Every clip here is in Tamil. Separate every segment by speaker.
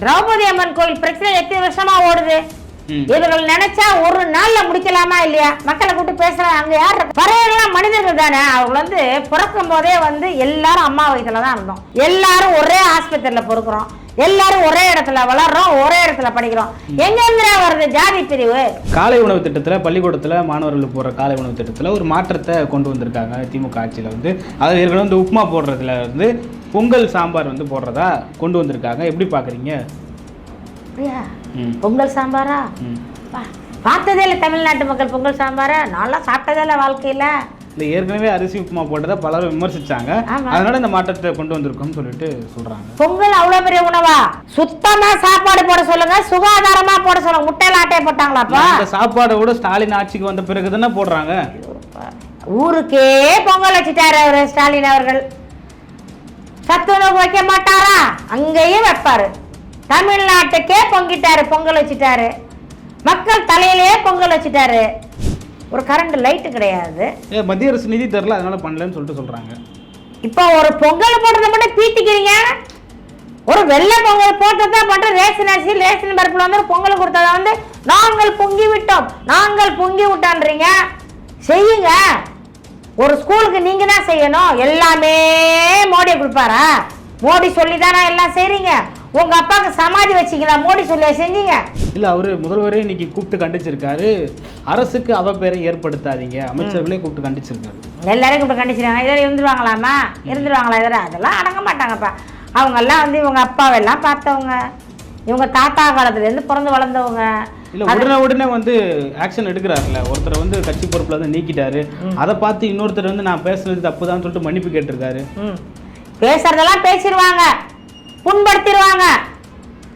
Speaker 1: திரௌபதி அம்மன் கோயில் பிரச்சனை எத்தனை வருஷமா ஓடுது. இவர்கள் நினைச்சா ஒரு நாள்ல முடிக்கலாமா இல்லையா? மக்களை கூப்பிட்டு பேசுறாங்க அங்க யார்? பறையர்கள்லாம் மனிதர்கள் தானே. அவங்க வந்து பிறக்கும் போதே வந்து எல்லாரும் அம்மா வயிற்றுல தான் இருந்தோம். எல்லாரும் ஒரே ஆஸ்பத்திரியில பொறுக்கிறோம். எல்லாரும் ஒரே இடத்துல வளர்றோம் ஒரே இடத்துல படிக்கிறோம். எங்க இருந்துடா வருது ஜாதி பிரிவு?
Speaker 2: காலை உணவு திட்டத்தில் பள்ளிக்கூடத்தில் மாணவர்களுக்கு போடுற காலை உணவு திட்டத்தில் ஒரு மாற்றத்தை கொண்டு வந்திருக்காங்க திமுக ஆட்சியில் வந்து. ஏற்கனவே வந்து உப்புமா போடுறதுல வந்து பொங்கல் சாம்பார் வந்து போடுறதா கொண்டு வந்திருக்காங்க? எப்படி பார்க்குறீங்க?
Speaker 1: பொங்கல் சாம்பாரா? பார்த்ததே இல்லை தமிழ்நாட்டு மக்கள் பொங்கல் சாம்பாரை. நான்லாம் சாப்பிட்டதே இல்லை வாழ்க்கையில.
Speaker 2: இல்லை ஏற்கனவே அரிசி உப்புமா போட்டதை பலரும் விமர்சிச்சாங்க. அதனால இந்த மாற்றத்தை கொண்டு வந்திருக்கோம்னு சொல்லிட்டு சொல்றாங்க.
Speaker 1: பொங்கல் அவ்வளவு பெரிய உணவா? சுத்தமா சாப்பாடு போட சொல்லுங்க. சுகாதாரமா போட சொல்லுங்க. முட்டையில ஆட்டையை போட்டாங்களாப்பா
Speaker 2: இந்த சாப்பாடை விட ஸ்டாலின் ஆட்சிக்கு வந்த பிறகு தானே போடுறாங்க
Speaker 1: ஊருக்கே பொங்கல் வச்சுட்டாரு அவரு ஸ்டாலின் அவர்கள். சத்துணவு வைக்க மாட்டாரா? அங்கேயும் வைப்பாரு. தமிழ்நாட்டுக்கே பொங்கிட்டாரு பொங்கல் வச்சுட்டாரு. மக்கள் தலையிலேயே பொங்கல் வச்சுட்டாரு. ஒரு கரண்ட் லைட்டு கிடையாது.
Speaker 2: மத்திய அரசு நிதி தரல அதனால பண்ணலன்னு சொல்லிட்டு சொல்றாங்க.
Speaker 1: இப்போ ஒரு பொங்கல் போடுறத மட்டும் பீத்திக்கிறீங்க? ஒரு வெள்ளை பொங்கல் போட்டதா பண்ற ரேஷன் அரிசி ரேஷன் பருப்புல வந்து ஒரு பொங்கல் கொடுத்தத வந்து நாங்கள் பொங்கி விட்டோம் நாங்கள் பொங்கி விட்டோன்றீங்க செய்யுங்க. ஒரு ஸ்கூலுக்கு நீங்க தான் செய்யணும். எல்லாமே மோடி கொடுப்பாரா? மோடி சொல்லி தானே எல்லாம் செய்றீங்க? உங்க அப்பாவுக்கு சமாதி வச்சீங்களா? மோடி சொல்லி செஞ்சீங்க?
Speaker 2: இல்ல அவரு முதல்வரே இன்னைக்கு கூப்பிட்டு கண்டிச்சிருக்காரு. அரசுக்கு அவ பேரை ஏற்படுத்தாதீங்க. அமைச்சர்களே கூப்பிட்டு கண்டிச்சிருக்காரு.
Speaker 1: எல்லாரும் இப்படி கண்டிச்சிருக்காங்க. இதில் இருந்துருவாங்களாமா இருந்துருவாங்களா இதில் அதெல்லாம் அடங்க மாட்டாங்கப்பா. அவங்கெல்லாம் வந்து இவங்க அப்பாவெல்லாம் பார்த்தவங்க. இவங்க தாத்தா காலத்துலேருந்து பிறந்து வளர்ந்தவங்க.
Speaker 2: இல்ல உடனே உடனே வந்து ஆக்ஷன் எடுக்கிறாருல்ல. ஒருத்தரை வந்து கட்சி பொறுப்புல வந்து நீக்கிட்டாரு. அதை பார்த்து இன்னொருத்தர் வந்து நான் பேசுனது தப்புதான் சொல்லிட்டு மன்னிப்பு கேட்டிருக்காரு.
Speaker 1: பேசுறதெல்லாம் பேசிடுவாங்க புண்படுத்திடுவாங்க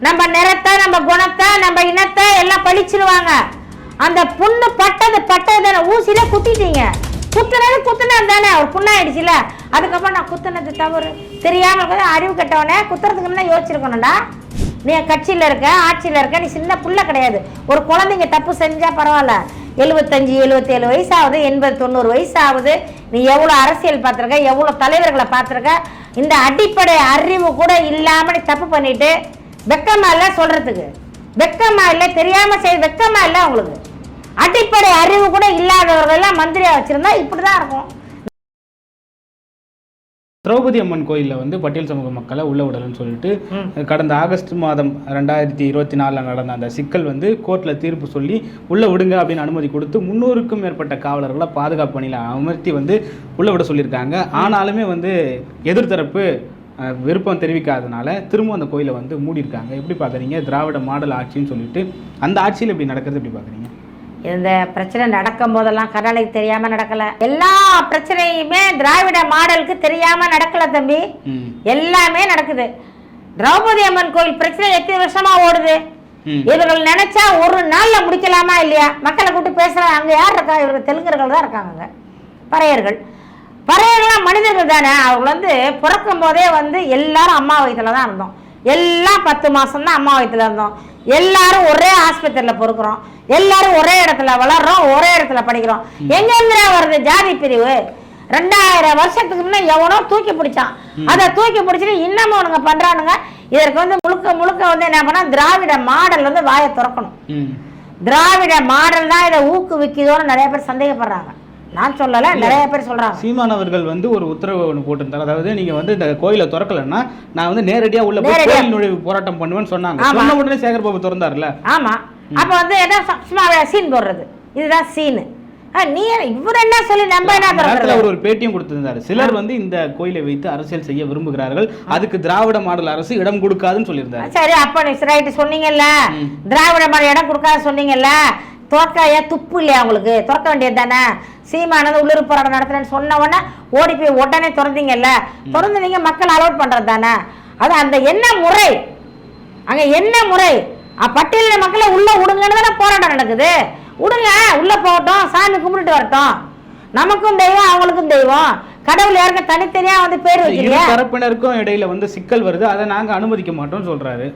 Speaker 1: நம்ம நிறத்தை நம்ம குணத்தை நம்ம இனத்தை எல்லாம் பழிச்சிருவாங்க. அந்த புண்ணு பட்டது பட்டது தானே. ஊசியில குத்திட்டீங்க. குத்துனது குத்துனது தானே. ஒரு புண்ணாயிடுச்சுல. அதுக்கப்புறம் நான் குத்துனது தவறு. தெரியாம இருக்கிறது அறிவு கெட்டவனே குத்துறதுக்கு முன்ன யோசிச்சிருக்கணும்டா. நீ கட்சியில் இருக்க ஆட்சியில் இருக்க நீ சின்ன புள்ள கிடையாது. ஒரு குழந்தைங்க தப்பு செஞ்சால் பரவாயில்ல. எழுபத்தஞ்சு எழுபத்தேழு வயசு ஆகுது எண்பது தொண்ணூறு வயசு ஆகுது நீ எவ்வளோ அரசியல் பார்த்துருக்க எவ்வளோ தலைவர்களை பார்த்துருக்க இந்த அடிப்படை அறிவு கூட இல்லாமல் நீ தப்பு பண்ணிட்டு வெக்கமாக இல்லை சொல்கிறதுக்கு வெக்கமாக இல்லை தெரியாமல் செய் வெக்கமாக இல்லை அவங்களுக்கு அடிப்படை அறிவு கூட இல்லாதவர்கள்லாம் மந்திரியாக வச்சுருந்தா இப்படி இப்படிதான் இருக்கும்.
Speaker 2: திரௌபதி அம்மன் கோயில்ல வந்து பட்டியல் சமூக மக்களை உள்ள விடலன்னு சொல்லிட்டு கடந்த ஆகஸ்ட் மாதம் ரெண்டாயிரத்தி இருபத்தி நாலில் நடந்த அந்த சிக்கல் வந்து கோர்ட்ல தீர்ப்பு சொல்லி உள்ள விடுங்க அப்படின்னு அனுமதி கொடுத்து முன்னூறுக்கும் மேற்பட்ட காவலர்களை பாதுகாப்பு பணியில் அமர்த்தி வந்து உள்ள விட சொல்லியிருக்காங்க. ஆனாலுமே வந்து எதிர்த்தரப்பு விருப்பம் தெரிவிக்காதனால திரும்ப அந்த கோயிலை வந்து மூடியிருக்காங்க. எப்படி பார்க்குறீங்க திராவிட மாடல் ஆட்சின்னு சொல்லிட்டு அந்த ஆட்சியில் இப்படி நடக்கிறது எப்படி பார்க்குறீங்க
Speaker 1: இந்த பிரச்சனை நடக்கும் போதெல்லாம் கர்நாடக தெரியாம நடக்கல. எல்லா பிரச்சனையுமே திராவிட மாடலுக்கு தெரியாம நடக்கல தம்பி. எல்லாமே நடக்குது. திரௌபதி அம்மன் கோயில் பிரச்சனை எத்தனை வருஷமா ஓடுது? இவர்கள் நினைச்சா ஒரு நாள்ல முடிக்கலாமா இல்லையா? மக்களை கூப்பிட்டு பேசுறாங்க அங்க யார் இருக்கா? இவர்கள் தெலுங்கர்கள் தான் இருக்காங்க. பறையர்கள். பறையர்கள்லாம் மனிதர்கள் தானே. அவங்க வந்து பிறக்கும் போதே வந்து எல்லாரும் அம்மா வயிற்றுல தான் இருந்தோம். எல்லாம் பத்து மாசம் தான் அம்மா வயிற்றுல இருந்தோம். எல்லாரும் ஒரே ஆஸ்பத்திரியில பொறுக்கிறோம். எல்லாரும் ஒரே இடத்துல வளர்றோம் ஒரே இடத்துல படிக்கிறோம். எங்க இருந்துடா வருது? ஜாதி பிரிவு. ரெண்டாயிரம் வருஷத்துக்கு முன்ன எவனோ தூக்கி பிடிச்சான். அதை தூக்கி பிடிச்சிட்டு இன்னமும் அவனுங்க பண்றானுங்க. இதற்கு வந்து முழுக்க முழுக்க வந்து என்ன பண்ணா திராவிட மாடல் வந்து வாயை திறக்கணும். திராவிட மாடல் தான் இதை ஊக்குவிக்குதோன்னு நிறைய பேர் சந்தேகப்படுறாங்க. நான் சொல்லல நிறைய பேர் சொல்றாங்க.
Speaker 2: சீமான் அவர்கள் வந்து ஒரு உத்தரவு ஒன்று போட்டிருந்தார். அதாவது நீங்க வந்து இந்த கோயிலை திறக்கலன்னா நான் வந்து நேரடியா உள்ள போய். கோயில் நுழைவு போராட்டம் பண்ணுவேன்னு சொன்னாங்க. சொன்ன உடனே சேகர் பாபு திறந்தாருல
Speaker 1: ஆமா அப்ப வந்து என்ன சும்மா சீன் போடுறது. இதுதான் சீனு நீ இவர் என்ன சொல்லி நம்ம என்ன
Speaker 2: ஒரு பேட்டியும் கொடுத்திருந்தாரு. சிலர் வந்து இந்த கோயிலை வைத்து அரசியல் செய்ய விரும்புகிறார்கள். அதுக்கு திராவிட மாடல் அரசு இடம் கொடுக்காதுன்னு சொல்லியிருந்தாரு.
Speaker 1: சரி அப்ப நீ ரைட்டு சொன்னீங்கல்ல. திராவிட மாதிரி இடம் கொடுக்காத சொன்னீங்கல்ல. துறக்க ஏன் துப்பு இல்லையா உங்களுக்கு? திறக்க வேண்டியது தானே? சீமானது உள்ளூர் போராட்டம் நடத்துறேன்னு சொன்ன உடனே ஓடி போய் உடனே திறந்தீங்கல்ல? திறந்து நீங்க மக்கள் அலோட் பண்றது தானே? அது அந்த என்ன முறை? அங்க என்ன முறை? அ, பட்டியலின மக்களை உள்ள விடுங்கன்னு தானே போராட்டம் நடக்குது. விடுங்க உள்ள போகட்டும் சாமி கும்பிட்டுட்டு வரட்டும். நமக்கும் தெய்வம் அவங்களுக்கும் தெய்வம். கடவுள் யாருக்கும் தனித்தனியா வந்து பேர் வைக்கலையா?
Speaker 2: தரப்பினருக்கும் இடையில வந்து சிக்கல் வருது. அதை நாங்க அனுமதிக்க மாட்டோம்னு சொல்றாரு.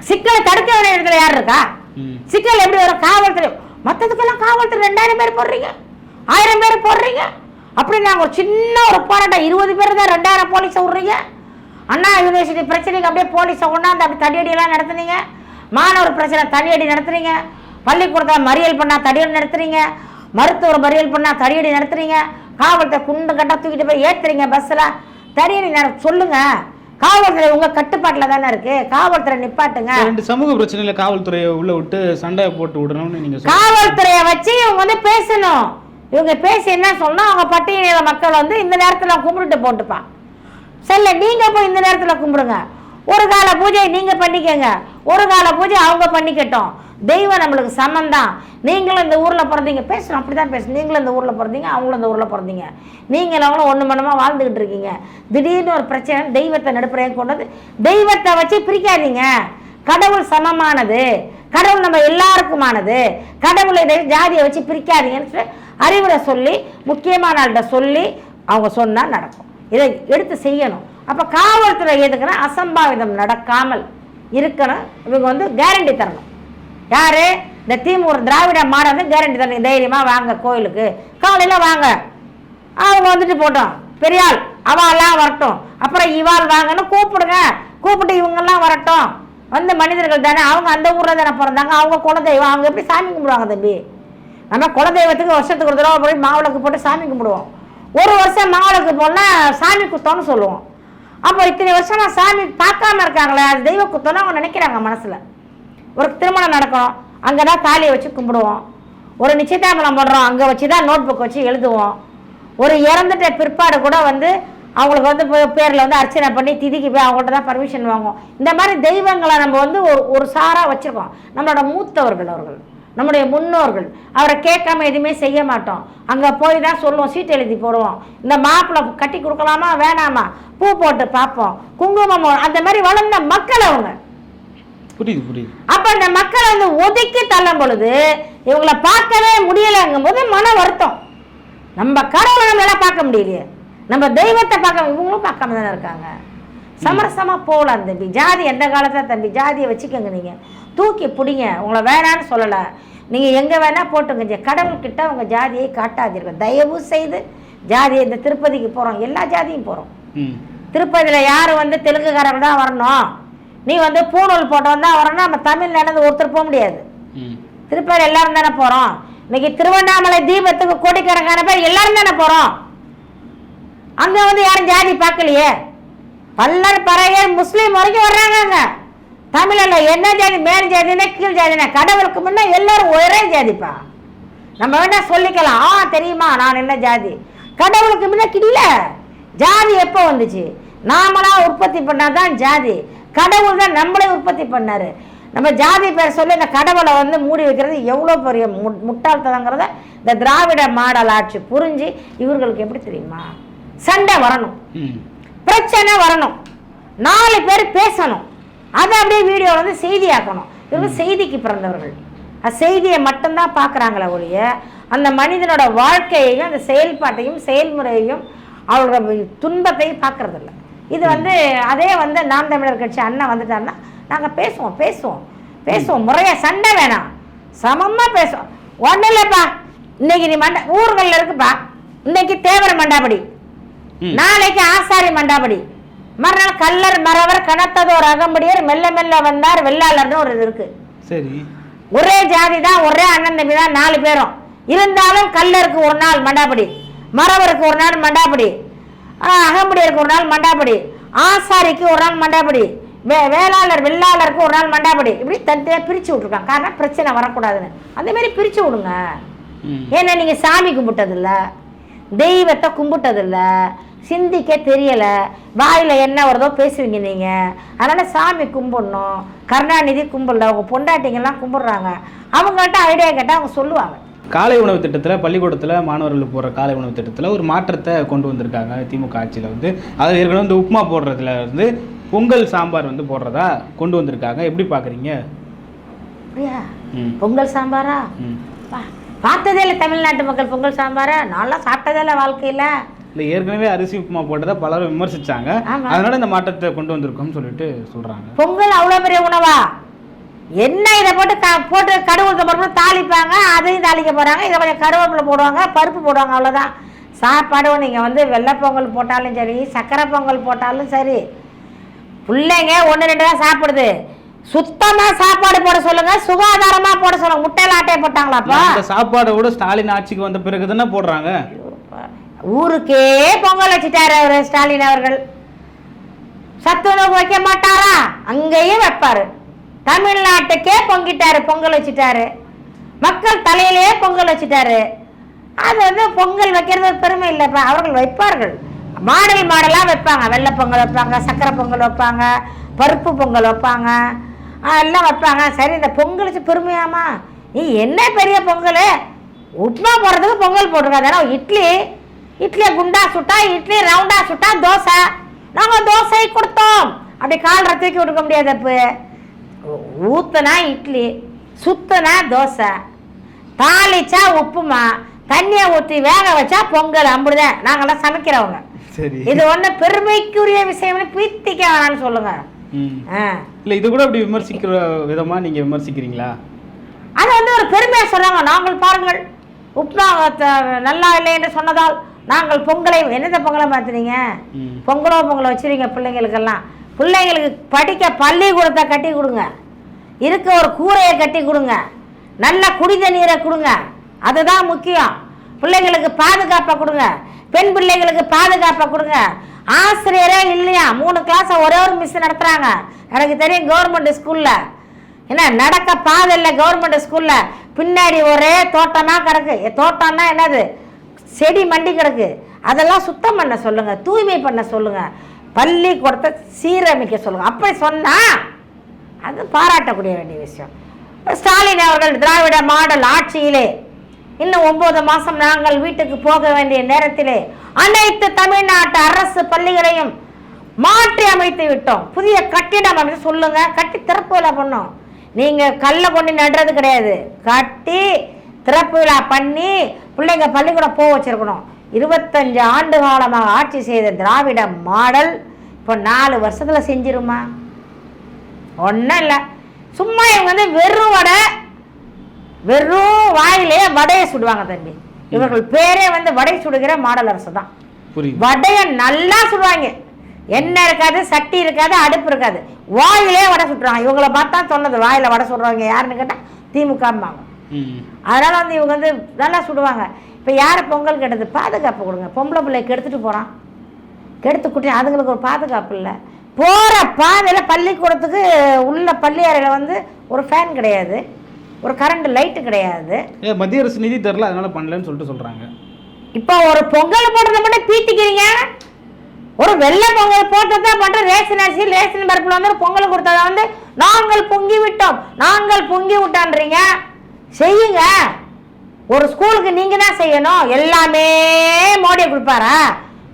Speaker 1: சிக்கலை தடுக்க வேண்டிய இடத்துல யார் இருக்கா. சிக்கல் எப்படி வரும்? காவல்துறை மற்றதுக்கெல்லாம் காவல்துறை ரெண்டாயிரம் பேர் போடுறீங்க? ஆயிரம் பேர் போடுறீங்க? அப்படி நாங்கள் ஒரு சின்ன ஒரு போராட்டம் இருபது பேர் தான் ரெண்டாயிரம் போலீஸை விட்றீங்க. அண்ணா யூனிவர்சிட்டி பிரச்சனைக்கு அப்படியே போலீஸை கொண்டாந்து அப்படி தடியடியெல்லாம் நடத்துனீங்க. மாணவர் பிரச்சனை தடியடி நடத்துறீங்க பள்ளிக்கூடத்தில் மறியல் பண்ணால் தடியடி நடத்துறீங்க மருத்துவர் மறியல் பண்ணால் தடியடி நடத்துறீங்க காவல்துறை குண்டு கட்ட தூக்கிட்டு போய் ஏற்றுறீங்க பஸ்ஸில் தடியடி நட சொல்லுங்கள் காவல்துறை உங்க கட்டுப்பாட்டில் தானே இருக்கு? காவல்துறை நிப்பாட்டுங்க.
Speaker 2: ரெண்டு சமூக பிரச்சனையில காவல்துறையை உள்ள விட்டு சண்டை போட்டு விடணும்னு நீங்க
Speaker 1: காவல்துறையை வச்சு இவங்க வந்து பேசணும். இவங்க பேசி என்ன சொன்னா அவங்க பட்டியல மக்கள் வந்து இந்த நேரத்துல கும்பிட்டுட்டு போட்டுப்பான். சரில நீங்க போய் இந்த நேரத்துல கும்பிடுங்க. ஒரு கால பூஜை நீங்கள் பண்ணிக்கங்க. ஒரு கால பூஜை அவங்க பண்ணிக்கட்டும். தெய்வம் நம்மளுக்கு சமந்தான் நீங்களும் இந்த ஊரில் பிறந்தீங்க. பேசணும் அப்படி தான் பேசணும் நீங்களும் இந்த ஊரில் பிறந்தீங்க அவங்களும் இந்த ஊரில் பிறந்தீங்க. நீங்கள் அவங்களும் ஒன்று மனமாக வாழ்ந்துக்கிட்டு இருக்கீங்க. திடீர்னு ஒரு பிரச்சனை தெய்வத்தை நடுப்புறையும் கொண்டு வந்து தெய்வத்தை வச்சு பிரிக்காதீங்க. கடவுள் சமமானது. கடவுள் நம்ம எல்லாருக்குமானது. கடவுளை இதை- ஜாதியை வச்சு பிரிக்காதீங்கன்னு அறிவுரை சொல்லி முக்கியமான ஆள்கிட்ட சொல்லி அவங்க சொன்னால் நடக்கும். இதை எடுத்து செய்யணும். அப்போ காவல்துறை எதுக்குன்னா அசம்பாவிதம் நடக்காமல் இருக்கணும். இவங்க வந்து கேரண்டி தரணும். யார்? இந்த திமுக திராவிட மாடல் வந்து கேரண்டி தரணும். தைரியமாக வாங்க கோயிலுக்கு. காலையில் வாங்க. அவங்க வந்துட்டு போட்டோம். பெரியாள் அவாலாம் வரட்டும். அப்புறம் இவாள் வாங்கன்னு கூப்பிடுங்க. கூப்பிட்டு இவங்கெல்லாம் வரட்டும். வந்து மனிதர்கள் தானே. அவங்க அந்த ஊரில் தானே பிறந்தாங்க. அவங்க குலதெய்வம். அவங்க எப்படி சாமி கும்பிடுவாங்க தம்பி? நம்ம குலதெய்வத்துக்கு வருஷத்துக்கு ஒரு தடவை போய் மாவிளக்கு போட்டு சாமி கும்பிடுவோம். ஒரு வருஷம் மாவிளக்கு போனால் சாமி குத்தம்னு சொல்லுவோம். அப்போ இத்தனை வருஷமா சாமி பார்க்காம இருக்காங்களே அது தெய்வ குத்தம்னு அவங்க நினைக்கிறாங்க மனசில். ஒரு திருமணம் நடக்கும் அங்கே தான் தாலியை வச்சு கும்பிடுவோம். ஒரு நிச்சயதாமலம் பண்ணுறோம் அங்கே வச்சு தான் நோட் புக் வச்சு எழுதுவோம். ஒரு இறந்துட்ட பிற்பாடு கூட வந்து அவங்களுக்கு வந்து பேரில் வந்து அர்ச்சனை பண்ணி திதிக்கு போய் அவங்கள்ட்ட தான் பர்மிஷன் வாங்குவோம். இந்த மாதிரி தெய்வங்களை நம்ம வந்து ஒரு ஒரு சாராக வச்சுருக்கோம். நம்மளோட மூத்தவர்கள் அவர்கள். நம்முடைய முன்னோர்கள். அவரை கேட்காம எதுவுமே செய்ய மாட்டோம். அங்கே போய் தான் சொல்லுவோம் சீட் எழுதி போடுவோம். இந்த மாப்பிள்ளை கட்டி கொடுக்கலாமா வேணாமா? பூ போட்டு பார்ப்போம். குங்குமம் அந்த மாதிரி வளர்ந்த மக்கள் அவங்க.
Speaker 2: புரியுது புரியுது.
Speaker 1: அப்ப அந்த மக்களை வந்து ஒதுக்கி தள்ளும் பொழுது இவங்களை பார்க்கவே முடியலைங்கும் போது மன வருத்தம். நம்ம கடவுளை நம்மளால பார்க்க முடியலையே. நம்ம தெய்வத்தை பார்க்க இவங்களும் பார்க்காம தானே இருக்காங்க. சமரசமா போகலாம் தம்பி. ஜாதி எந்த காலத்துல தம்பி? ஜாதியை வச்சுக்கோங்க நீங்க. தூக்கி பிடிங்க. உங்களை வேணான்னு சொல்லலை. நீங்க எங்க வேணா போட்டுங்க கடவுள்கிட்ட உங்க ஜாதியை காட்டாதீர்கள். தயவு செய்து ஜாதி இந்த திருப்பதிக்கு போறோம். எல்லா ஜாதியும் போறோம்.
Speaker 2: ம்.
Speaker 1: திருப்பதியில் யார் வந்து தெலுங்குக்காரங்க தான் வரணும்? நீ வந்து பூணூல் போட்டவன் தான் வரணும். நம்ம தமிழ் நடந்து ஒருத்தர் போக முடியாது. திருப்பதி எல்லாரும் தானே போகிறோம் இன்னைக்கு திருவண்ணாமலை தீபத்துக்கு கோடிக்கணக்கான பேர் எல்லாரும் தானே போகிறோம் அங்கே வந்து யாரும் ஜாதி பார்க்கலையே. பல்லர் பறையர் முஸ்லீம் வரைக்கும் வர்றாங்க தமிழில் என்ன ஜாதி மேல் ஜாதினா கீழ் ஜாதினா கடவுளுக்கு முன்னே எல்லாரும் ஒரே ஜாதிப்பா. நம்ம வேணா சொல்லிக்கலாம். ஆ தெரியுமா? நான் என்ன ஜாதி? கடவுளுக்கு முன்னே இல்ல ஜாதி எப்போ வந்துச்சு? நாமளாக உற்பத்தி பண்ணாதான் ஜாதி. கடவுள் தான் நம்மளே உற்பத்தி பண்ணார். நம்ம ஜாதி பேர் சொல்லி இந்த கடவுளை வந்து மூடி வைக்கிறது எவ்வளோ பெரிய மு- முட்டாள்தனங்கிறத இந்த திராவிட மாடல் ஆட்சி புரிஞ்சு இவர்களுக்கு எப்படி தெரியுமா? சண்டை வரணும்.
Speaker 2: ம்.
Speaker 1: பிரச்சனை வரணும். நாலு பேர் பேசணும். அதை அப்படியே வீடியோ வந்து செய்தியாக்கணும். இவங்க செய்திக்கு பிறந்தவர்கள். செய்தியை மட்டும்தான் பார்க்குறாங்களே ஒழிய அந்த மனிதனோட வாழ்க்கையையும் அந்த செயல்பாட்டையும் செயல்முறையையும் அவரோட துன்பத்தையும் பார்க்கறதில்ல. இது வந்து அதே வந்து நாம் தமிழர் கட்சி அண்ணன் வந்துட்டாருன்னா நாங்கள் பேசுவோம் பேசுவோம். பேசுவோம். முறையாக சண்டை வேணாம். சமமாக பேசுவோம். ஒன்றும் இல்லைப்பா. இன்னைக்கு நீ மண்ட ஊர்களில் இருக்குப்பா. இன்னைக்கு தேவர மண்டாபடி. நாளைக்கு ஆசாரி மண்டாபடி மறுநாள் கல்லர் மறவர் கனத்ததோர் அகம்படியர் மெல்ல மெல்ல வந்தார் வெள்ளாளர்னு ஒரு இது இருக்கு
Speaker 2: சரி
Speaker 1: ஒரே ஜாதி தான் ஒரே அண்ணன் தம்பி தான் நாலு பேரும் இருந்தாலும் கல்லருக்கு ஒரு நாள் மண்டாபடி மறவருக்கு ஒரு நாள் மண்டாபடி அகம்படியருக்கு ஒரு நாள் மண்டாபடி ஆசாரிக்கு ஒரு நாள் மண்டாபடி வே வேளாளர் வெள்ளாளருக்கு ஒரு நாள் மண்டாபடி இப்படி தனித்தனியாக பிரித்து விட்ருக்காங்க காரணம் பிரச்சனை வரக்கூடாதுன்னு அந்த மாதிரி பிரித்து விடுங்க ஏன்னா நீங்கள் சாமி கும்பிட்டதில்ல தெய்வத்தை கும்பிட்டதில்ல சிந்திக்க தெரியல. வாயில் என்ன வருதோ பேசுவீங்க நீங்கள் அதனால் சாமி கும்பிடணும். கருணாநிதி கும்பிடல. அவங்க பொண்டாட்டிங்கெல்லாம் கும்பிடுறாங்க. அவங்கள்ட்ட ஐடியா கேட்டால் அவங்க சொல்லுவாங்க.
Speaker 2: காலை உணவு திட்டத்தில் பள்ளிக்கூடத்தில் மாணவர்களுக்கு போடுற காலை உணவு திட்டத்தில் ஒரு மாற்றத்தை கொண்டு வந்திருக்காங்க திமுக ஆட்சியில் வந்து. அது ஏற்கனவே வந்து உப்புமா போடுறதுல வந்து பொங்கல் சாம்பார் வந்து போடுறதா கொண்டு வந்திருக்காங்க. எப்படி பார்க்குறீங்க
Speaker 1: அப்படியா? பொங்கல் சாம்பாரா? பார்த்ததே இல்லை தமிழ்நாட்டு மக்கள் பொங்கல் சாம்பாரா. நான்லாம் சாப்பிட்டதே இல்லை வாழ்க்கையில்.
Speaker 2: இல்லை ஏற்கனவே அரிசி உப்புமா போட்டதை பலரும் விமர்சிச்சாங்க. அதனால இந்த மாற்றத்தை கொண்டு வந்திருக்கோம்னு சொல்லிட்டு சொல்கிறாங்க
Speaker 1: பொங்கல் அவ்வளோ பெரிய உணவா? என்ன இதை போட்டு க போட்டு கடுகு பருப்பு தாளிப்பாங்க அதையும் தாளிக்க போகிறாங்க இதை கொஞ்சம் கருவேப்பிலை போடுவாங்க பருப்பு போடுவாங்க அவ்வளோதான் சாப்பாடும் நீங்கள் வந்து வெள்ளை பொங்கல் போட்டாலும் சரி சக்கரை பொங்கல் போட்டாலும் சரி பிள்ளைங்க ஒன்று ரெண்டு தான் சாப்பிடுது. சுத்தமா சாப்பாடு போட சொல்லுங்க சுகாதாரமா போட சொல்லுங்க. முட்டையில ஆட்டையை போட்டாங்களாப்பா
Speaker 2: சாப்பாடை கூட ஸ்டாலின் ஆட்சிக்கு வந்த பிறகு தானே போடுறாங்க
Speaker 1: ஊருக்கே பொங்கல் வச்சுட்டாரு அவரு ஸ்டாலின் அவர்கள். சத்துணவு வைக்க மாட்டாரா? அங்கேயும் வைப்பாரு. தமிழ்நாட்டுக்கே பொங்கிட்டாரு பொங்கல் வச்சுட்டாரு. மக்கள் தலையிலேயே பொங்கல் வச்சுட்டாரு. அது வந்து பொங்கல் வைக்கிறது பெருமை இல்லைப்பா அவர்கள் வைப்பார்கள். மாடல் மாடலாக வைப்பாங்க. வெள்ளை பொங்கல் வைப்பாங்க சக்கரை பொங்கல் வைப்பாங்க பருப்பு பொங்கல் வைப்பாங்க. எல்லாம் வைப்பாங்க. சரி இந்த பொங்கல் வச்சு பெருமையாமா? நீ என்ன பெரிய பொங்கல்? உப்புமா போடுறதுக்கு பொங்கல் போட்டிருக்காங்க ஏன்னா இட்லி இட்லியை குண்டா சுட்டா இட்லி ரவுண்டா சுட்டா தோசை. நாங்கள் தோசை கொடுத்தோம். அப்படி கால் தூக்கி கொடுக்க முடியாது அப்போ. ஊத்துனா இட்லி சுத்துனா தோசை. தாளிச்சா உப்புமா தண்ணியை ஊற்றி வேக வச்சா பொங்கல் அப்படிதான். நாங்களாம் சமைக்கிறவங்க. இது ஒண்ணு பெருமைக்குரிய விஷயம்னு பீத்திக்க வேணாம்னு சொல்லுங்க.
Speaker 2: இல்லை இது கூட அப்படி விமர்சிக்கிற விதமா நீங்க விமர்சிக்கிறீங்களா?
Speaker 1: அது வந்து ஒரு பெருமையா சொல்றாங்க. நாங்கள் பாருங்கள் உப்மா த- நல்லா இல்லை என்று சொன்னதால் நாங்கள் பொங்கலை என்னத்த பொங்கலை மாத்துறீங்க
Speaker 2: ம்.
Speaker 1: பொங்கலோ பொங்கலை வச்சிருங்க பிள்ளைங்களுக்கெல்லாம். பிள்ளைங்களுக்கு படிக்க பள்ளிக்கூடத்தை கட்டி கொடுங்க. இருக்க ஒரு கூரையை கட்டி கொடுங்க. நல்ல குடித நீரை கொடுங்க. அதுதான் முக்கியம். பிள்ளைங்களுக்கு பாதுகாப்பை கொடுங்க. பெண் பிள்ளைங்களுக்கு பாதுகாப்பை கொடுங்க. ஆசிரியரே இல்லையா? மூணு கிளாஸை ஒரே ஒரு மிஸ் நடத்துகிறாங்க எனக்கு தெரியும் கவர்மெண்ட் ஸ்கூலில் என்ன நடக்க பாதை இல்லை கவர்மெண்ட் ஸ்கூலில் பின்னாடி ஒரே தோட்டமாக கிடக்கு. தோட்டம்னா என்னது? செடி மண்டி கிடக்கு. அதெல்லாம் சுத்தம் பண்ண சொல்லுங்கள் தூய்மை பண்ண சொல்லுங்கள் பள்ளிக்கூடத்தை சீரமைக்க சொல்லுங்கள் அப்படி சொன்னால் அது பாராட்டக்கூடிய வேண்டிய விஷயம். ஸ்டாலின் அவர்கள் திராவிட மாடல் ஆட்சியிலே இன்னும் ஒன்பது மாதம் நாங்கள் வீட்டுக்கு போக வேண்டிய நேரத்திலே அனைத்து தமிழ்நாட்டு அரசு பள்ளிகளையும் மாற்றி அமைத்து விட்டோம். புதிய கட்டிடம் அமைத்து சொல்லுங்க. கட்டி திறப்பு விழா பண்ணோம். நீங்கள் கல்லை கொண்டு நடுறது கிடையாது. கட்டி திறப்பு விழா பண்ணி பிள்ளைங்க பள்ளிக்கூடம் போக வச்சிருக்கணும். இருபத்தஞ்சு ஆண்டு காலமாக ஆட்சி செய்த திராவிட மாடல் இப்போ நாலு வருஷத்துல செஞ்சிருமா? ஒன்றும் இல்லை. சும்மா இவங்க வந்து வெறும் வடை வெறும் வாயிலே வடையை சுடுவாங்க தம்பி. இவர்கள் பேரே வந்து வடை சுடுகிற மாடல் அரசு தான் வடையை நல்லா சுடுவாங்க. எண்ணெய் இருக்காது சட்டி இருக்காது அடுப்பு இருக்காது. வாயிலே வடை சுட்டுறாங்க. இவங்கள பார்த்தா சொன்னது வாயில வடை சுடுறவங்க யாருன்னு கேட்டால்
Speaker 2: ம்
Speaker 1: அதனால வந்து இவங்க வந்து நல்லா சுடுவாங்க. இப்போ யாரை பொங்கல் கெட்டது? பாதுகாப்பு கொடுங்க. பொம்பளை பிள்ளைய கெடுத்துட்டு போகிறான் கெடுத்து குட்டி அதுங்களுக்கு ஒரு பாதுகாப்பு இல்லை. போகிற பாதையில் பள்ளிக்கூடத்துக்கு உள்ள பள்ளி அறையில் வந்து ஒரு ஃபேன் கிடையாது. ஒரு கரண்ட் லைட்டு கிடையாது.
Speaker 2: மத்திய அரசு நிதி தரல அதனால பண்ணலன்னு சொல்லிட்டு சொல்றாங்க.
Speaker 1: இப்போ ஒரு பொங்கல் போடுறத மட்டும் பீத்திக்கிறீங்க. ஒரு வெள்ளை பொங்கல் போட்டதா பண்ற ரேஷன் அரிசி ரேஷன் பருப்புல வந்து பொங்கல் கொடுத்தத வந்து நாங்கள் பொங்கி விட்டோம். நாங்கள் பொங்கி விட்டோன்றீங்க. செய்யுங்க. ஒரு ஸ்கூலுக்கு நீங்க தான் செய்யணும். எல்லாமே மோடியை கொடுப்பாரா?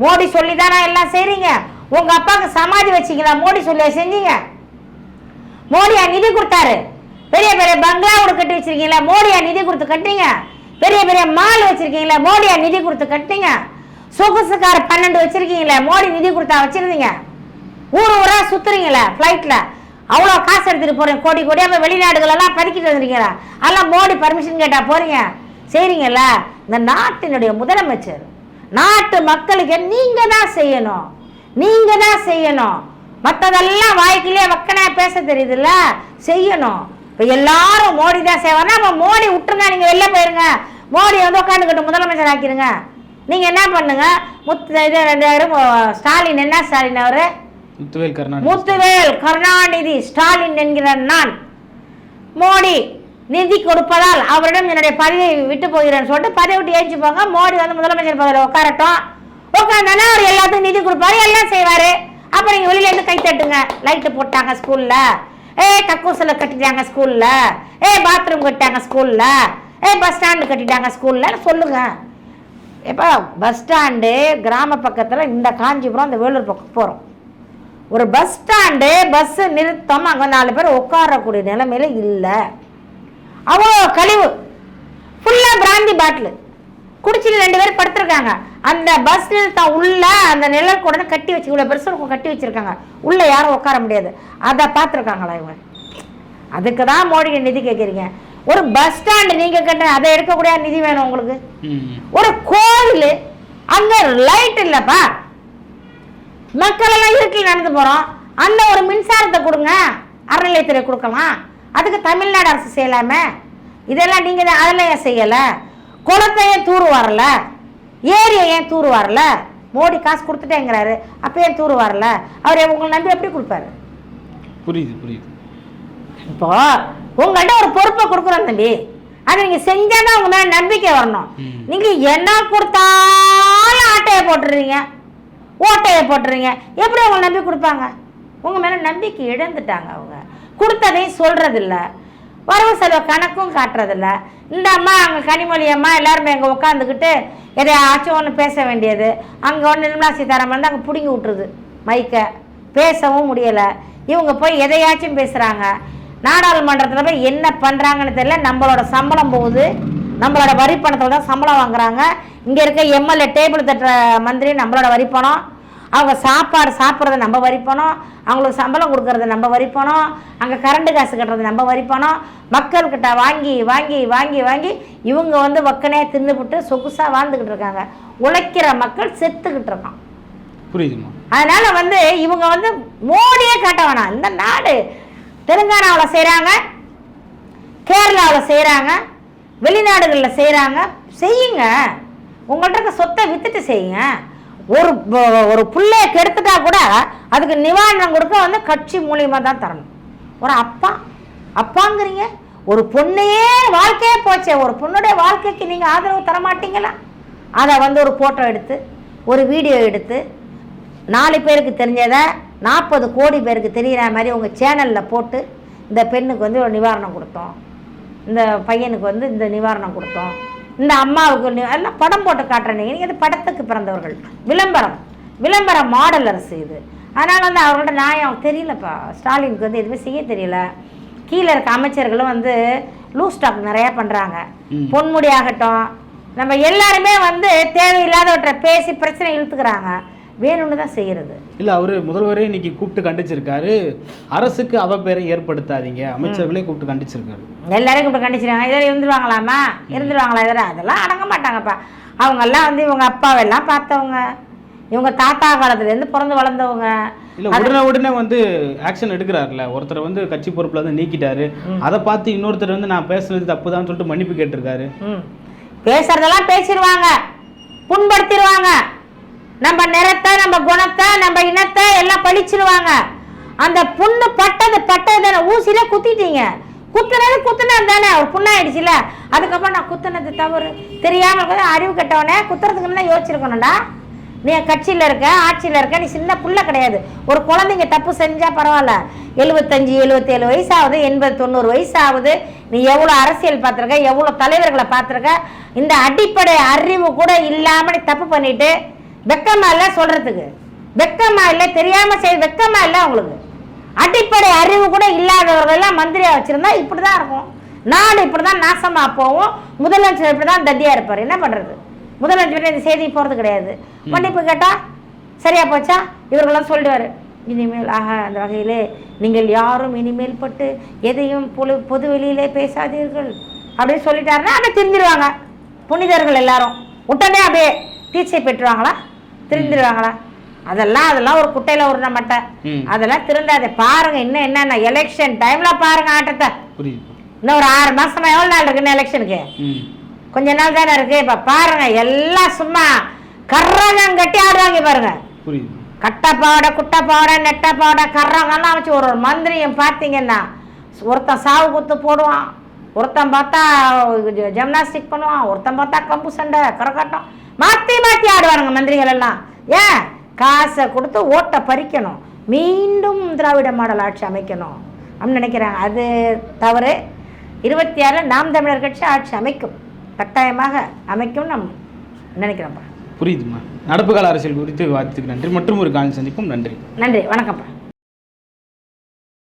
Speaker 1: மோடி சொல்லி தானே எல்லாம் செய்றீங்க? உங்க அப்பாவுக்கு சமாதி வச்சிக்கலாம் மோடி சொல்லி செஞ்சீங்க? மோடியா நிதி கொடுத்தாரு? பெரிய பெரிய பங்களா கூட கட்டி வச்சிருக்கீங்களா? மோடியா நிதி கொடுத்து கட்டிங்க? பெரிய பெரிய மால் வச்சிருக்கீங்களா? மோடியா நிதி கொடுத்து கட்டிங்க? சொகுசுக்கார பன்னெண்டு வச்சிருக்கீங்களா மோடி நிதி கொடுத்தா வச்சிருந்தீங்க? ஊர் ஊரா சுத்துறீங்களா ஃப்ளைட்டில் அவ்வளோ காசு எடுத்துகிட்டு போகிறேன் கோடி கோடியாக போய் வெளிநாடுகள் எல்லாம் வந்துருக்கீங்களா? அதெல்லாம் மோடி பர்மிஷன் கேட்டால் போகிறீங்க செய்றீங்கல்ல? இந்த நாட்டினுடைய முதலமைச்சர் நாட்டு மக்களுக்கு நீங்கள் தான் செய்யணும். நீங்கள் தான் செய்யணும். மற்றதெல்லாம் வாய்க்கிலே வக்கனா பேச தெரியுதுல்ல? செய்யணும். இப்போ எல்லாரும் மோடி தான் செய்வாங்க அப்போ மோடி விட்டுருங்க நீங்கள் வெளில போயிருங்க. மோடி வந்து உட்காந்துக்கிட்டு முதலமைச்சர் ஆக்கிருங்க. நீங்கள் என்ன பண்ணுங்க? முத்து இது ரெண்டாயிரம் ஸ்டாலின் என்ன ஸ்டாலின் அவர்?
Speaker 2: முத்துவேல் கருணாநிதி.
Speaker 1: முத்துவேல் கருணாநிதி ஸ்டாலின் என்கிற நான். மோடி நிதி கொடுப்பதால் அவரிடம் என்னுடைய பதவியை விட்டு போகிறேன்னு சொல்லிட்டு பதவி விட்டு ஏஞ்சி போங்க. மோடி வந்து முதலமைச்சர் பதவியில் உட்காரட்டும். உட்காந்தானே அவர் எல்லாத்துக்கும் நிதி கொடுப்பாரு எல்லாம் செய்வாரு. அப்புறம் இங்கே வெளியிலேருந்து கை தட்டுங்க. லைட்டு போட்டாங்க ஸ்கூலில் ஏ கக்கூசில் கட்டிட்டாங்க ஸ்கூலில் ஏ பாத்ரூம் கட்டிட்டாங்க ஸ்கூலில் ஏ பஸ் ஸ்டாண்டு கட்டிட்டாங்க ஸ்கூலில் சொல்லுங்க. எப்போ பஸ் ஸ்டாண்டு கிராம பக்கத்தில் இந்த காஞ்சிபுரம் இந்த வேலூர் பக்கம் போகிறோம் ஒரு பஸ் ஸ்டாண்டு பஸ் நிறுத்தம் அங்கே நாலு பேர் உட்காரக்கூடிய நிலைமையில இல்லை. அவ்வளோ கழிவு. ஃபுல்லாக பிராந்தி பாட்டில் குடிச்சிட்டு ரெண்டு பேர் படுத்திருக்காங்க. அந்த பஸ் நிறுத்தம் உள்ள அந்த நிழல் கூட கட்டி வச்சு இவ்வளோ பெருசு கட்டி வச்சிருக்காங்க. உள்ள யாரும் உட்கார முடியாது. அதை பார்த்துருக்காங்களா இவங்க? அதுக்கு தான் மோடிக்கு நிதி கேட்குறீங்க. ஒரு பஸ் ஸ்டாண்டு நீங்கள் கட்ட அதை எடுக்கக்கூடிய நிதி வேணும் உங்களுக்கு. ஒரு கோவில் அங்க லைட் இல்லப்பா. மக்கள் எல்லாம் இருட்டில் நடந்து போறோம். அந்த ஒரு மின்சாரத்தை கொடுங்க. அறநிலையத்துறை கொடுக்கலாம். அதுக்கு தமிழ்நாடு அரசு செய்யலாமே? இதெல்லாம் நீங்கள் தான் அதெல்லாம் ஏன் செய்யலை? குளத்தை ஏன் தூர் வரல? ஏரியை ஏன் தூர் வரல? மோடி காசு கொடுத்துட்டேங்கிறாரு. அப்போ ஏன் தூர் வரல? அவர் உங்களை நம்பி எப்படி கொடுப்பாரு?
Speaker 2: புரியுது புரியுது.
Speaker 1: இப்போ உங்கள்கிட்ட ஒரு பொறுப்பை கொடுக்குறோம் தம்பி. அதை நீங்க செஞ்சாதான் உங்க மேல நம்பிக்கை வரணும்.
Speaker 2: ம்.
Speaker 1: நீங்க என்ன கொடுத்தாலும் ஆட்டையை போட்டுறீங்க ஓட்டையை போட்டுறீங்க. எப்படி உங்களை நம்பி கொடுப்பாங்க? உங்கள் மேலே நம்பிக்கை இழந்துட்டாங்க அவங்க. கொடுத்ததையும் சொல்கிறதில்ல வரவு செலவு கணக்கும் காட்டுறதில்ல. இந்த அம்மா அங்கே கனிமொழி அம்மா எல்லாருமே அங்கே உட்காந்துக்கிட்டு எதையாச்சும் ஒன்று பேச வேண்டியது. அங்கே ஒன்று நிர்மலா சீதாராமன் வந்து அங்கே பிடுங்கி விட்டுருது. மைக்கை. பேசவும் முடியலை. இவங்க போய் எதையாச்சும் பேசுகிறாங்க நாடாளுமன்றத்தில் போய் என்ன பண்ணுறாங்கன்னு தெரியல. நம்மளோட சம்பளம் போகுது. நம்மளோட வரி பணத்தில் தான் சம்பளம் வாங்குறாங்க. இங்கே இருக்க எம்எல்ஏ டேபிள் தட்டுற மந்திரி நம்மளோட வரி பணம் அவங்க சாப்பாடு சாப்பிட்றத நம்ம வரி பணம் அவங்களுக்கு சம்பளம் கொடுக்கறது நம்ம வரி பணம் அங்கே கரண்ட் காசு கட்டுறது நம்ம வரி பணம் மக்கள்கிட்ட வாங்கி வாங்கி வாங்கி வாங்கி இவங்க வந்து வக்கனே தின்னுபிட்டு சொகுசாக வாழ்ந்துக்கிட்டு இருக்காங்க. உழைக்கிற மக்கள் செத்துக்கிட்டு இருக்கான்.
Speaker 2: புரியுதுமா?
Speaker 1: அதனால வந்து இவங்க வந்து மோடியே காட்ட வேணாம். இந்த நாடு தெலுங்கானாவில் செய்கிறாங்க கேரளாவில் செய்கிறாங்க வெளிநாடுகளில் செய்கிறாங்க செய்யுங்க. உங்கள்கிட்ட இருக்க சொத்தை வித்துட்டு செய்யுங்க. ஒரு ஒரு பிள்ளைய கெடுத்துட்டா கூட அதுக்கு நிவாரணம் கொடுக்க வந்து கட்சி மூலியமாக தான் தரணும். ஒரு அப்பா அப்பாங்கிறீங்க. ஒரு பொண்ணையே வாழ்க்கையே போச்சே. ஒரு பொண்ணுடைய வாழ்க்கைக்கு நீங்கள் ஆதரவு தர மாட்டீங்களா அதை வந்து ஒரு ஃபோட்டோ எடுத்து ஒரு வீடியோ எடுத்து நாலு பேருக்கு தெரிஞ்சதை நாற்பது கோடி பேருக்கு தெரிகிற மாதிரி உங்கள் சேனலில் போட்டு இந்த பெண்ணுக்கு வந்து ஒரு நிவாரணம் கொடுத்தோம். இந்த பையனுக்கு வந்து இந்த நிவாரணம் கொடுத்தோம். இந்த அம்மாவுக்கு எல்லாம் படம் போட்டு காட்டுறீங்க நீங்கள் இது படத்துக்கு பிறந்தவர்கள். விளம்பரம். விளம்பர மாடல் அரசு இது. அதனால் வந்து அவர்களோட நியாயம் தெரியலப்பா. ஸ்டாலினுக்கு வந்து எதுவுமே செய்ய தெரியல. கீழே இருக்க அமைச்சர்களும் வந்து லூஸ் ஸ்டாக் நிறையா பண்ணுறாங்க. பொன்முடி ஆகட்டும். நம்ம எல்லாருமே வந்து தேவையில்லாதவற்றை பேசி பிரச்சனை இழுத்துக்கிறாங்க. வேணும்னு தான் செய்கிறது
Speaker 2: இல்ல அவரு முதல்வரே இன்னைக்கு கூப்பிட்டு கண்டிச்சிருக்காரு. அரசுக்கு அவப்பேரை ஏற்படுத்தாதீங்க. அமைச்சர்களே கூப்பிட்டு கண்டிச்சிருக்காரு.
Speaker 1: எல்லாரும் இப்படி கண்டிச்சிருக்காங்க. இதில் இருந்துருவாங்களாமா இருந்துருவாங்களா இதில் அதெல்லாம் அடங்க மாட்டாங்கப்பா. அவங்கெல்லாம் வந்து இவங்க அப்பாவெல்லாம் பார்த்தவங்க. இவங்க தாத்தா காலத்துலேருந்து பிறந்து வளர்ந்தவங்க.
Speaker 2: இல்ல உடனே உடனே வந்து ஆக்ஷன் எடுக்கிறாருல ஒருத்தர் வந்து கட்சி பொறுப்புல இருந்து நீக்கிட்டாரு. அதை பார்த்து இன்னொருத்தர் வந்து நான் பேசுனது தப்புதான் சொல்லிட்டு மன்னிப்பு கேட்டிருக்காரு.
Speaker 1: பேசுறதெல்லாம் பேசிடுவாங்க. புண்படுத்திடுவாங்க. நம்ம நிறத்தை நம்ம குணத்தை நம்ம இனத்தை எல்லாம் பழிச்சிருவாங்க அந்த புண்ணு பட்டது பட்டது தானே ஊசியில குத்திட்டீங்க. குத்துனது குத்துனது தானே அவர் புண்ணாயிடுச்சுல. அதுக்கப்புறம் நான் குத்துனது தவறு. தெரியாமல் அறிவு கட்டவனே குத்துறதுக்கு முன்ன யோசிச்சிருக்கணும்டா. நீ கட்சியில் இருக்க ஆட்சியில் இருக்க நீ சின்ன புள்ள கிடையாது. ஒரு குழந்தைங்க தப்பு செஞ்சால் பரவாயில்ல. எழுபத்தஞ்சு எழுபத்தேழு வயசு ஆகுது எண்பது தொண்ணூறு வயசு ஆகுது நீ எவ்வளோ அரசியல் பார்த்துருக்க எவ்வளோ தலைவர்களை பார்த்துருக்க இந்த அடிப்படை அறிவு கூட இல்லாமல் நீ தப்பு பண்ணிட்டு வெக்கமா இல்லை சொல்றதுக்கு. வெக்கமா இல்லை தெரியாம செய் வெக்கமா இல்லை உங்களுக்கு. அடிப்படை அறிவு கூட இல்லாதவர்கள் எல்லாம் மந்திரியா வச்சிருந்தா இப்படி தான் இருக்கும். நாடு இப்படி தான் நாசமா போகும். முதலமைச்சர் இப்படி தான் தத்தியா இருப்பார். என்ன பண்றது? முதலமைச்சர் இந்த செய்தி போறது கிடையாது. மன்னிப்பு கேட்டா சரியா போச்சா? இவர்களெல்லாம் சொல்லிடுவாரு இனிமேல் ஆக அந்த வகையிலே நீங்கள் யாரும் இனிமேல் பட்டு எதையும் பொது பொது வெளியிலே பேசாதீர்கள். அப்படின்னு சொல்லிட்டாருன்னா அப்படியே திருந்திருவாங்க. புனிதர்கள் எல்லாரும். உடனே அப்படியே தீட்சை பெற்றுவாங்களா திருந்திருவாங்களா அதெல்லாம் அதெல்லாம் ஒரு குட்டையில உருண மட்டை. அதெல்லாம் திருந்தாது. பாருங்க இன்னும் என்னென்ன எலெக்ஷன் டைம்ல பாருங்க ஆட்டத்தை. இன்னும் ஒரு ஆறு மாசமா எவ்வளவு நாள் இருக்கு இன்னும் எலெக்ஷனுக்கு கொஞ்ச நாள் தானே இருக்கு. இப்ப பாருங்க எல்லாம் சும்மா கர்ரகம் கட்டி ஆடுவாங்க பாருங்க.
Speaker 2: புரியுது.
Speaker 1: கட்டப்பாவடை குட்டப்பாவடை நெட்டப்பாவடை கர்ரங்கெல்லாம் வச்சு ஒரு ஒரு மந்திரியும் பார்த்தீங்கன்னா ஒருத்தன் சாவு குத்து போடுவான். ஒருத்தன் பார்த்தா ஜிம்னாஸ்டிக் பண்ணுவான். ஒருத்தன் பார்த்தா கம்பு சண்டை கரகாட்டம். மாற்றி மாற்றி ஆடுவானுங்க மந்திரிகள் எல்லாம் ஏன்? காசை கொடுத்து ஓட்டை பறிக்கணும். மீண்டும் திராவிட மாடல் ஆட்சி அமைக்கணும். அப்படின்னு நினைக்கிறாங்க. அது தவறு. இருபத்தி ஆறில் நாம் தமிழர் கட்சி ஆட்சி அமைக்கும். கட்டாயமாக அமைக்கும் நம் நினைக்கிறோம்ப்பா.
Speaker 2: புரியுதுமா நடப்பு கால அரசியல் குறித்து விவாதத்துக்கு நன்றி. மற்றும் ஒரு காலம் சந்திப்போம் நன்றி.
Speaker 1: நன்றி. வணக்கம்ப்பா.